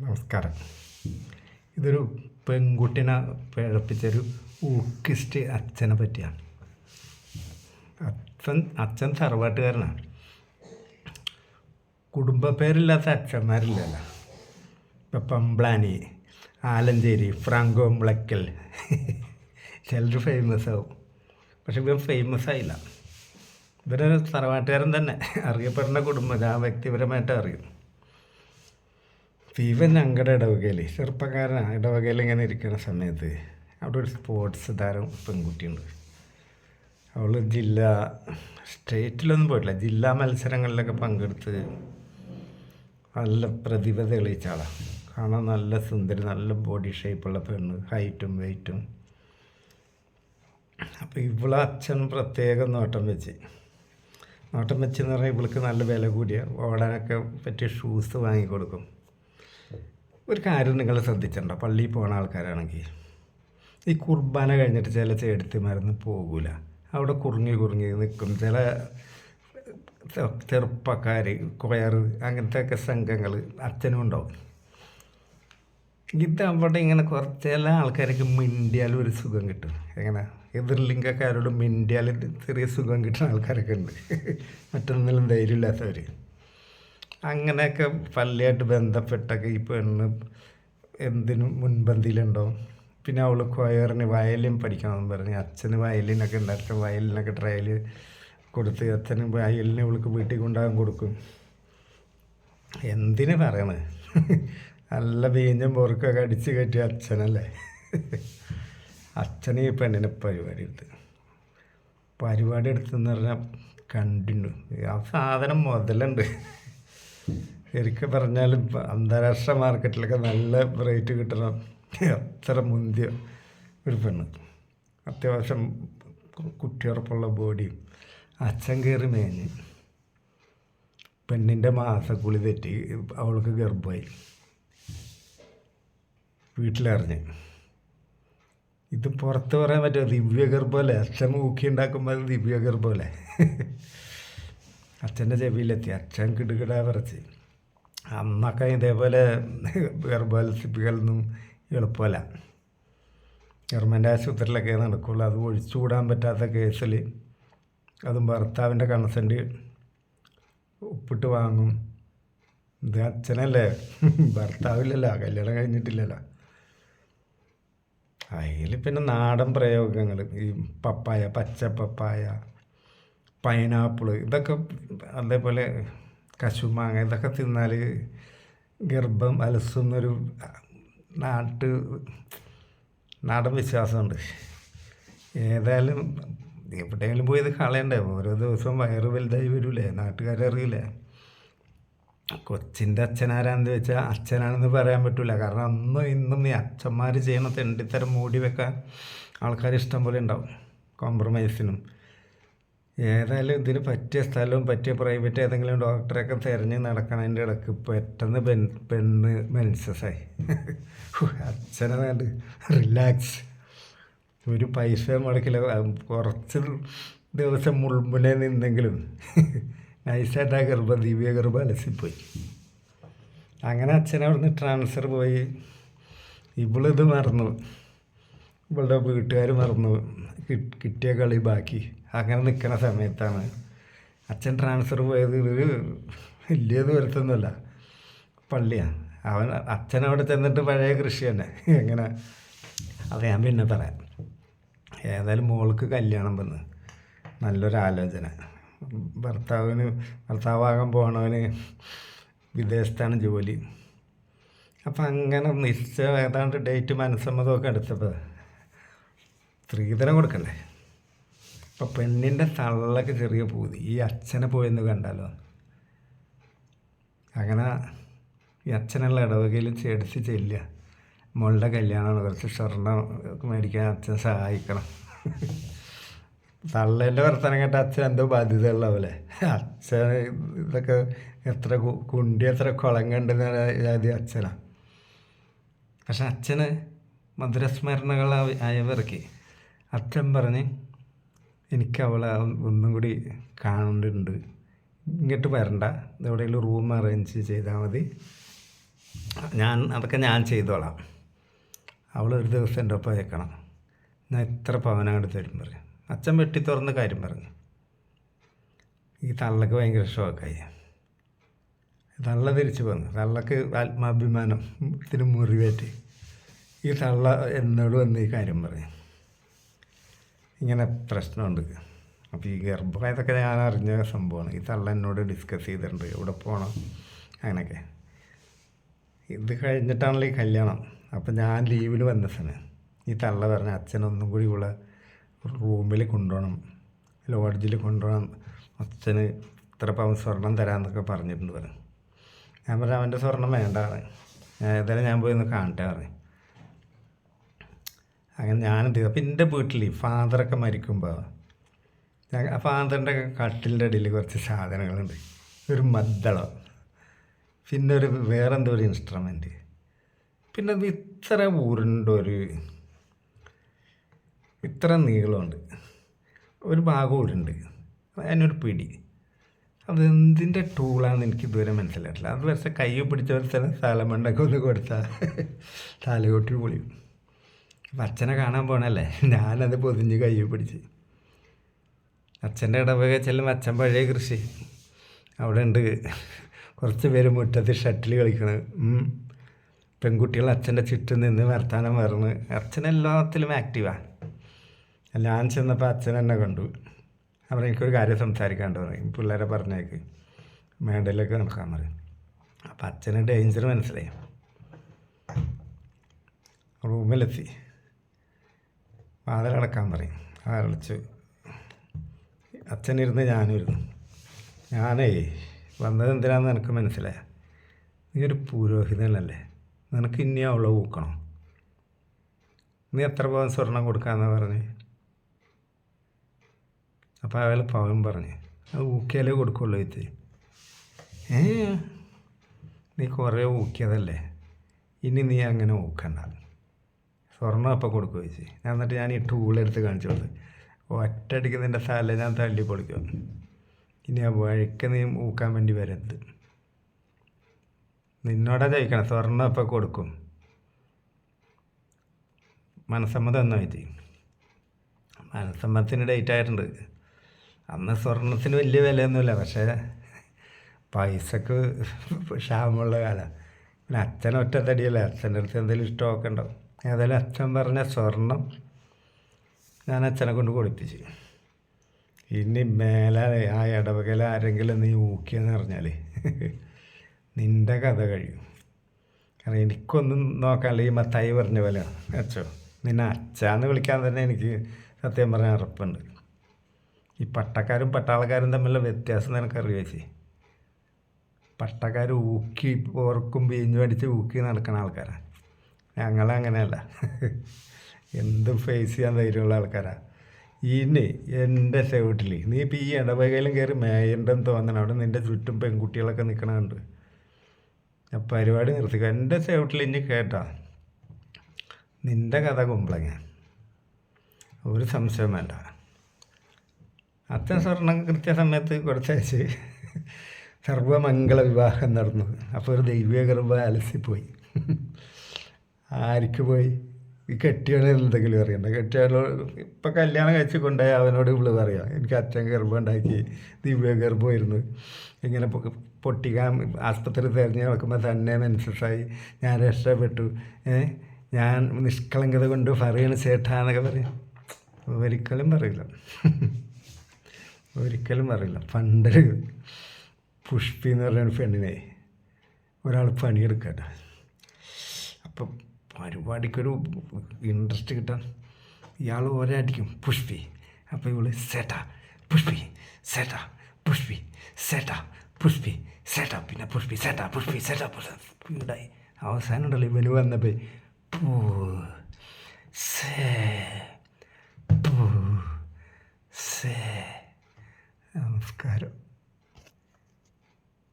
നമസ്കാരം. ഇതൊരു പെൺകുട്ടിനെ പിഴപ്പിച്ചൊരു ഊക്കിസ്റ്റ് അച്ഛനെ പറ്റിയാണ്. അച്ഛൻ അച്ഛൻ തറവാട്ടുകാരനാണ് കുടുംബ പേരില്ലാത്ത അച്ഛന്മാരില്ലല്ലോ. ഇപ്പം പമ്പ്ലാനി ആലഞ്ചേരി ഫ്രാങ്കോ മുളയ്ക്കൽ ചിലർ ഫേമസ് ആവും പക്ഷെ ഇവൻ ഫേമസ് ആയില്ല ഇവരൊരു തറവാട്ടുകാരൻ തന്നെ. അറിയപ്പെടുന്ന കുടുംബം ആ വ്യക്തിപരമായിട്ട് അറിയും ഇവൻ ഞങ്ങളുടെ ഇടവകയിൽ ചെറുപ്പക്കാരനാണ് ഇടവകയിൽ ഇങ്ങനെ ഇരിക്കുന്ന സമയത്ത് അവിടെ ഒരു സ്പോർട്സ് താരം പെൺകുട്ടിയുണ്ട്. അവൾ ജില്ലാ സ്റ്റേറ്റിലൊന്നും പോയിട്ടില്ല ജില്ലാ മത്സരങ്ങളിലൊക്കെ പങ്കെടുത്ത് നല്ല പ്രതിഭ തെളിയിച്ച ആളാണ് കാണാൻ നല്ല സുന്ദരി നല്ല ബോഡി ഷേപ്പുള്ള പെണ്ണ് ഹൈറ്റും വെയിറ്റും അപ്പോൾ ഇവളെ അച്ഛൻ പ്രത്യേകം നോട്ടം വെച്ച്. നോട്ടം വെച്ചെന്ന് പറഞ്ഞാൽ ഇവൾക്ക് നല്ല വില കൂടിയ ഓടാനൊക്കെ പറ്റിയ ഷൂസ് വാങ്ങിക്കൊടുക്കും. ഒരു കാര്യം നിങ്ങൾ ശ്രദ്ധിച്ചിട്ടുണ്ടോ? പള്ളിയിൽ പോണ ആൾക്കാരാണെങ്കിൽ. ഈ കുർബാന കഴിഞ്ഞിട്ട് ചില ചേടത്തിമാരൊന്നും പോകൂല. അവിടെ കുറുങ്ങി കുറുങ്ങി നിൽക്കും. ചില ചെറുപ്പക്കാർ കൊയർ അങ്ങനത്തെ ഒക്കെ സംഘങ്ങൾ അച്ഛനും ഉണ്ടാവും. ഇത് അവിടെ ഇങ്ങനെ കുറച്ച് ചില ആൾക്കാർക്ക് മിണ്ടിയാലും ഒരു സുഖം കിട്ടും. എങ്ങനെ? എതിർലിംഗക്കാരോട് മിണ്ടിയാൽ ചെറിയ സുഖം കിട്ടുന്ന ആൾക്കാരൊക്കെ ഉണ്ട്. മറ്റൊന്നിലും ധൈര്യമില്ലാത്തവർ അങ്ങനെയൊക്കെ പള്ളിയായിട്ട് ബന്ധപ്പെട്ടൊക്കെ ഈ പെണ്ണ് എന്തിനും മുൻപന്തിയിലുണ്ടോ? പിന്നെ അവൾ കൊയറിന് വയലിൻ പഠിക്കണമെന്ന് പറഞ്ഞു അച്ഛന് വയലിനൊക്കെ ഉണ്ടാക്കും വയലിനൊക്കെ ട്രയൽ കൊടുത്ത് അച്ഛന് വയലിന് ഇവൾക്ക് വീട്ടിൽ കൊണ്ടാകാൻ കൊടുക്കും. എന്തിന് പറയണേ? നല്ല വീഞ്ഞും പൊറുക്കൊക്കെ അടിച്ച് കയറ്റിയ അച്ഛനല്ലേ? അച്ഛന് ഈ പെണ്ണിനെ പരിപാടി എടുത്ത് പരിപാടി എടുത്തെന്ന് പറഞ്ഞാൽ കണ്ടിന്യൂ. ആ സാധനം മുതലുണ്ട്. ശരിക്കും പറഞ്ഞാൽ അന്താരാഷ്ട്ര മാർക്കറ്റിലൊക്കെ നല്ല റേറ്റ് കിട്ടണം അത്ര മുന്തിയ ഒരു പെണ്ണ്. അത്യാവശ്യം കുട്ടിയുറപ്പുള്ള ബോഡിയും അച്ഛൻ കയറി മേഞ്ഞ്. പെണ്ണിന്റെ മാസക്കുളി തെറ്റി അവൾക്ക് ഗർഭമായി. വീട്ടിലറിഞ്ഞ്. ഇത് പുറത്ത് പറയാൻ പറ്റുമോ? ദിവ്യഗർഭമല്ലേ? അച്ഛൻ ഊക്കി ഉണ്ടാക്കുമ്പോൾ അത് ദിവ്യഗർഭമല്ലേ? അച്ഛന്റെ ചെവിയിലെത്തി. അച്ഛൻ കിടുകിടാ പറിച്ച്. അന്നൊക്കെ ഇതേപോലെ ഗർഭാലസിപ്പിക്കലൊന്നും എളുപ്പമല്ല. ഗവൺമെന്റ് ആശുപത്രിയിലൊക്കെ നടക്കുള്ളൂ. അത് ഒഴിച്ചുകൂടാൻ പറ്റാത്ത കേസിൽ അതും ഭർത്താവിന്റെ കൺസെന്റ് ഉപ്പിട്ട് വാങ്ങും. ഇത് അച്ഛനല്ലേ? ഭർത്താവില്ലല്ലോ. കല്യാണം കഴിഞ്ഞിട്ടില്ലല്ലോ. അതിൽ പിന്നെ നാടൻ പ്രയോഗങ്ങൾ. ഈ പപ്പായ പച്ച പപ്പായ പൈനാപ്പിൾ ഇതൊക്കെ അതേപോലെ കശുമാങ്ങ ഇതൊക്കെ തിന്നാൽ ഗർഭം അലസുന്നൊരു നാട്ട് നാടൻ വിശ്വാസമുണ്ട്. ഏതായാലും എവിടെയെങ്കിലും പോയി ഇത് കളയണ്ടേ? ഓരോ ദിവസവും വയറ് വലുതായി വരൂലേ? നാട്ടുകാരറിയില്ലേ കൊച്ചിന്റെ അച്ഛനാരാന്ന് വെച്ചാൽ അച്ഛനാണെന്ന് പറയാൻ പറ്റില്ല കാരണം അന്നും ഇന്നും ഈ അച്ഛന്മാർ ചെയ്യണ തെണ്ടിത്തരം മൂടി വെക്കാൻ ആൾക്കാർ ഇഷ്ടം പോലെ ഉണ്ടാവും. കോംപ്രമൈസിനും ഏതായാലും ഇതിന് പറ്റിയ സ്ഥലവും പറ്റിയ പ്രൈവറ്റ് ഏതെങ്കിലും ഡോക്ടറെയൊക്കെ തിരഞ്ഞ് നടക്കണതിന്റെ ഇടയ്ക്ക് പെട്ടെന്ന് പെൺ പെണ്ണ് മെൻസസായി അച്ഛനെ റിലാക്സ് ഒരു പൈസ മുടക്കില്ല. കുറച്ച് ദിവസം മുൾമുനെ നിന്നെങ്കിലും നൈസായിട്ട് ആ ഗർഭ ദിവ്യ അലസി പോയി അങ്ങനെ അച്ഛനെ അവിടുന്ന് ട്രാൻസ്ഫർ പോയി. ഇവളിത് മറന്നു. ഇവളുടെ വീട്ടുകാർ മറന്നു. കിട്ടിയ കളി ബാക്കി. അങ്ങനെ നിൽക്കുന്ന സമയത്താണ്. അച്ഛൻ ട്രാൻസ്ഫർ പോയത് ഒരു വലിയ ദൂരത്തൊന്നുമല്ല പള്ളിയാണ് അവൻ അച്ഛൻ അവിടെ ചെന്നിട്ട് പഴയ കൃഷി തന്നെ. എങ്ങനെ? അത് ഞാൻ പിന്നെ പറയാം. ഏതായാലും മോൾക്ക് കല്യാണം വന്ന് നല്ലൊരു ആലോചന. ഭർത്താവിന് ഭർത്താവാകാൻ പോകണവന് വിദേശത്താണ് ജോലി. അപ്പം അങ്ങനെ നിശ്ചയം ഏതാണ്ട് ഡേറ്റ് മനസ്സമ്മതമൊക്കെ എടുത്തപ്പോൾ സ്ത്രീധനം കൊടുക്കണ്ടേ? അപ്പം പെണ്ണിന്റെ തള്ളക്ക് ചെറിയ പൂതി. ഈ അച്ഛനെ പോയെന്ന് കണ്ടാലോ? അങ്ങനെ ഈ അച്ഛനുള്ള ഇടവകയിൽ ചെടിച്ച് ചെല്ലുക. മോളുടെ കല്യാണമാണ്. കുറച്ച് സ്വർണം മേടിക്കാൻ അച്ഛൻ സഹായിക്കണം. തള്ളേന്റെ വർത്തനം കേട്ട അച്ഛൻ എന്തോ ബാധ്യത പോലെ അച്ഛൻ ഇതൊക്കെ എത്ര കുണ്ടി എത്ര കുളം കണ്ടെന്ന് ജാതി അച്ഛനാണ് പക്ഷെ അച്ഛന് മധുരസ്മരണകൾ ആയവർക്ക് അച്ഛൻ പറഞ്ഞ് എനിക്ക് അവളെ ഒന്നും കൂടി കാണേണ്ടതുണ്ട്. ഇങ്ങോട്ട് വരണ്ട. എവിടെയെങ്കിലും റൂം അറേഞ്ച് ചെയ്താൽ മതി. ഞാൻ അതൊക്കെ ഞാൻ ചെയ്തോളാം. അവൾ ഒരു ദിവസം എന്റെ ഒപ്പം വയ്ക്കണം ഞാൻ എത്ര പവൻ അങ്ങോട്ട് തരും പറയും. അച്ഛൻ വെട്ടി തുറന്ന് കാര്യം പറഞ്ഞു. ഈ തള്ളക്ക് ഭയങ്കര ഷോക്കായി തള്ള തിരിച്ചു വന്നു. തള്ളക്ക് ആത്മാഭിമാനം ഇത്തിരി മുറിവേറ്റ്. ഈ തള്ള എന്നോട് വന്ന് ഈ കാര്യം പറയും ഇങ്ങനെ പ്രശ്നമുണ്ട്. അപ്പോൾ ഈ ഗർഭമായതൊക്കെ ഞാൻ അറിഞ്ഞ സംഭവമാണ്. ഈ തള്ള എന്നോട് ഡിസ്കസ് ചെയ്തിട്ടുണ്ട്. എവിടെ പോകണം അങ്ങനെയൊക്കെ. ഇത് കഴിഞ്ഞിട്ടാണല്ലോ ഈ കല്യാണം. അപ്പോൾ ഞാൻ ലീവിൽ വന്ന സമയം. ഈ തള്ള പറഞ്ഞ അച്ഛനൊന്നും കൂടി ഇവിടെ റൂമിൽ കൊണ്ടുപോകണം. ലോഡ്ജിൽ കൊണ്ടുപോകണം. അച്ഛന് ഇത്ര പവൻ സ്വർണം തരാമെന്നൊക്കെ പറഞ്ഞിട്ടുണ്ട് പറഞ്ഞു. ഞാൻ പറഞ്ഞു അവന്റെ സ്വർണം വേണ്ട പറഞ്ഞു ഏതായാലും ഞാൻ പോയി ഒന്ന് കാണട്ടെ പറഞ്ഞു. അങ്ങനെ ഞാനെന്ത് ചെയ്തു. അപ്പം എന്റെ വീട്ടിൽ ഫാദറൊക്കെ മരിക്കുമ്പോൾ ഞാൻ ഫാദറിന്റെ കട്ടിലിന്റെ അടിയിൽ കുറച്ച് സാധനങ്ങളുണ്ട്. ഒരു മദ്ദളം. പിന്നെ ഒരു വേറെന്തോ ഒരു ഇൻസ്ട്രുമെന്റ് പിന്നെ ഇത്ര ഒരു ഇത്ര നീളമുണ്ട്. ഒരു ഭാഗം ഉരുണ്ട്. അതിനൊരു പിടി. അതെന്തിന്റെ ടൂളാണെന്ന് എനിക്ക് ഇതുവരെ മനസ്സിലായിട്ടില്ല. അത് പക്ഷേ കൈ പിടിച്ച ഒരു സ്ഥലം സ്ഥലമണ്ടൊക്കെ ഒന്ന് കൊടുത്താൽ തലകൊട്ടി പൊളിയും. അച്ഛനെ കാണാൻ പോണല്ലേ? ഞാനത് പൊതിഞ്ഞ് കൈ പിടിച്ച്. അച്ഛന്റെ ഇടവക ചെല്ലും അച്ഛൻ പഴയ കൃഷി. അവിടെ ഉണ്ട്. കുറച്ച് പേര് മുറ്റത്ത് ഷട്ടിൽ കളിക്കണ്. പെൺകുട്ടികൾ അച്ഛന്റെ ചുറ്റും നിന്ന് വർത്താനം പറഞ്ഞ്. അച്ഛൻ എല്ലാത്തിലും ആക്റ്റീവാണ് ഞാൻ ചെന്നപ്പോൾ അച്ഛൻ എന്നെ കണ്ടു. അവിടെ എനിക്കൊരു കാര്യം സംസാരിക്കാണ്ട് പറയും. പിള്ളേരെ പറഞ്ഞേക്ക്. മേഡലൊക്കെ നടക്കാൻ പറയും. അപ്പം അച്ഛന് ഡേഞ്ചർ മനസ്സിലായി. റൂമിലെത്തി. വാതിലടക്കാൻ പറയും. അടച്ചു അച്ഛനിരുന്ന് ഞാനും ഇരുന്നു. ഞാനേ വന്നത് എന്തിനാന്ന് നിനക്ക് മനസ്സിലായ? നീ ഒരു പുരോഹിതനല്ലേ. നിനക്ക് ഇനി അവളെ ഊക്കണം. നീ എത്ര പവൻ സ്വർണം കൊടുക്കാമെന്ന് പറഞ്ഞ്? അപ്പോൾ അയാൾ പവൻ പറഞ്ഞ് അത് ഊക്കിയാലേ കൊടുക്കുള്ളൂ ഇത് ഏ? നീ കുറേ ഊക്കിയതല്ലേ. ഇനി നീ അങ്ങനെ ഊക്കണ്ട. സ്വർണം അപ്പം കൊടുക്കുക ഞാൻ എന്നിട്ട് ഞാൻ ഈ ടൂളെടുത്ത് കാണിച്ചു കൊടുത്ത്. ഒറ്റയടിക്ക് നിന്റെ സ്ഥലം ഞാൻ തള്ളി പൊളിക്കും. ഇനി ആ വഴിക്ക് നീ ഊക്കാൻ വേണ്ടി വരരുത്. നിന്നോടാ ചോദിക്കണം സ്വർണം അപ്പം കൊടുക്കും. മനസ്സമ്മതം എന്നാ വെച്ച് മനസ്സമ്മതത്തിന് ഡേറ്റ് ആയിട്ടുണ്ട്. അന്ന് സ്വർണത്തിന് വലിയ വിലയൊന്നുമില്ല പക്ഷേ പൈസക്ക് ക്ഷാമമുള്ള കാലം പിന്നെ അച്ഛൻ ഒറ്റത്തടിയല്ലേ അച്ഛന്റെ അടുത്ത് എന്തെങ്കിലും ഇഷ്ടമൊക്കെ ഉണ്ടാവും ഏതായാലും അച്ഛൻ പറഞ്ഞ സ്വർണം ഞാൻ അച്ഛനെ കൊണ്ട് കൊടുപ്പിച്ച് ഇനി മേലെ ആ ഇടവകയിൽ ആരെങ്കിലും നീ ഊക്കിയെന്ന് പറഞ്ഞാൽ നിന്റെ കഥ കഴിയും. കാരണം എനിക്കൊന്നും നോക്കാനില്ല ഈ മത്തായി പറഞ്ഞ പോലെ അച്ഛോ നിന്നെ അച്ഛാന്ന് വിളിക്കാൻ തന്നെ എനിക്ക് സത്യം പറഞ്ഞാൽ ഉറപ്പുണ്ട്. ഈ പട്ടക്കാരും പട്ടാളക്കാരും തമ്മിലുള്ള വ്യത്യാസം നിനക്കറിയാച്ചി പട്ടക്കാർ ഊക്കി ഓർക്കും വീഞ്ഞു അടിച്ച് ഊക്കി നടക്കുന്ന ആൾക്കാരാണ് ഞങ്ങളങ്ങനെയല്ല. എന്തും ഫേസ് ചെയ്യാൻ ധൈര്യമുള്ള ആൾക്കാരാണ് ഇനി എന്റെ ചവിട്ടിൽ നീ ഇപ്പം ഈ ഇടവകയിലും കയറി മേയണ്ടെന്ന് തോന്നണം. അവിടെ നിന്റെ ചുറ്റും പെൺകുട്ടികളൊക്കെ ഞാൻ പരിപാടി നിർത്തിക്കുക എന്റെ ചവിട്ടിൽ ഇനി കേട്ടാ. നിന്റെ കഥ കുമ്പളങ്ങ. ഒരു സംശയം വേണ്ട. അച്ഛൻ സ്വർണം കൃത്യസമയത്ത് കുറച്ചയച്ച് സർവമംഗള വിവാഹം നടന്നു. അപ്പോൾ ഒരു ദൈവീകൃപ അലസിപ്പോയി. ആർക്ക് പോയി? ഈ കെട്ടിയാണ് എന്തെങ്കിലും അറിയണ്ട? കെട്ടിയാലോ ഇപ്പം കല്യാണം കഴിച്ച് കൊണ്ടുപോയി അവനോട് ഇവൾ പറയാം എനിക്ക് അച്ഛൻ ഗർഭം ഉണ്ടാക്കി ദിവ്യ ഗർഭമായിരുന്നു. ഇങ്ങനെ പൊട്ടിക്കാൻ ആസ്പത്രി തിരഞ്ഞ് നടക്കുമ്പോൾ തന്നെ മനസ്സായി ഞാൻ രക്ഷപ്പെട്ടു. ഞാൻ നിഷ്കളങ്കത കൊണ്ട് പറയണ ചേട്ടാന്നൊക്കെ പറയും. ഒരിക്കലും പറയില്ല. ഒരിക്കലും പറയില്ല. പണ്ടൊരു പുഷ്പി എന്ന് പറയുന്ന പെണ്ണിനെ ഒരാൾ പണിയെടുക്കട്ടെ അപ്പം പരിപാടിക്കൊരു ഇൻട്രസ്റ്റ് കിട്ടാൻ ഇയാൾ അടിക്കും പുഷ്പി. അപ്പോൾ ഇവൾ സേട്ട പുഷ്പി സേട്ട പുഷ്പി സേട്ട പുഷ്പി സേട്ട പിന്നെ പുഷ്പി സേട്ട പുഷ്പി സെറ്റ ഉണ്ടായി അവസാനം ഉണ്ടല്ലോ ഇവന് വന്നപ്പോൾ പൂ സേ പൂ സേ. നമസ്കാരം.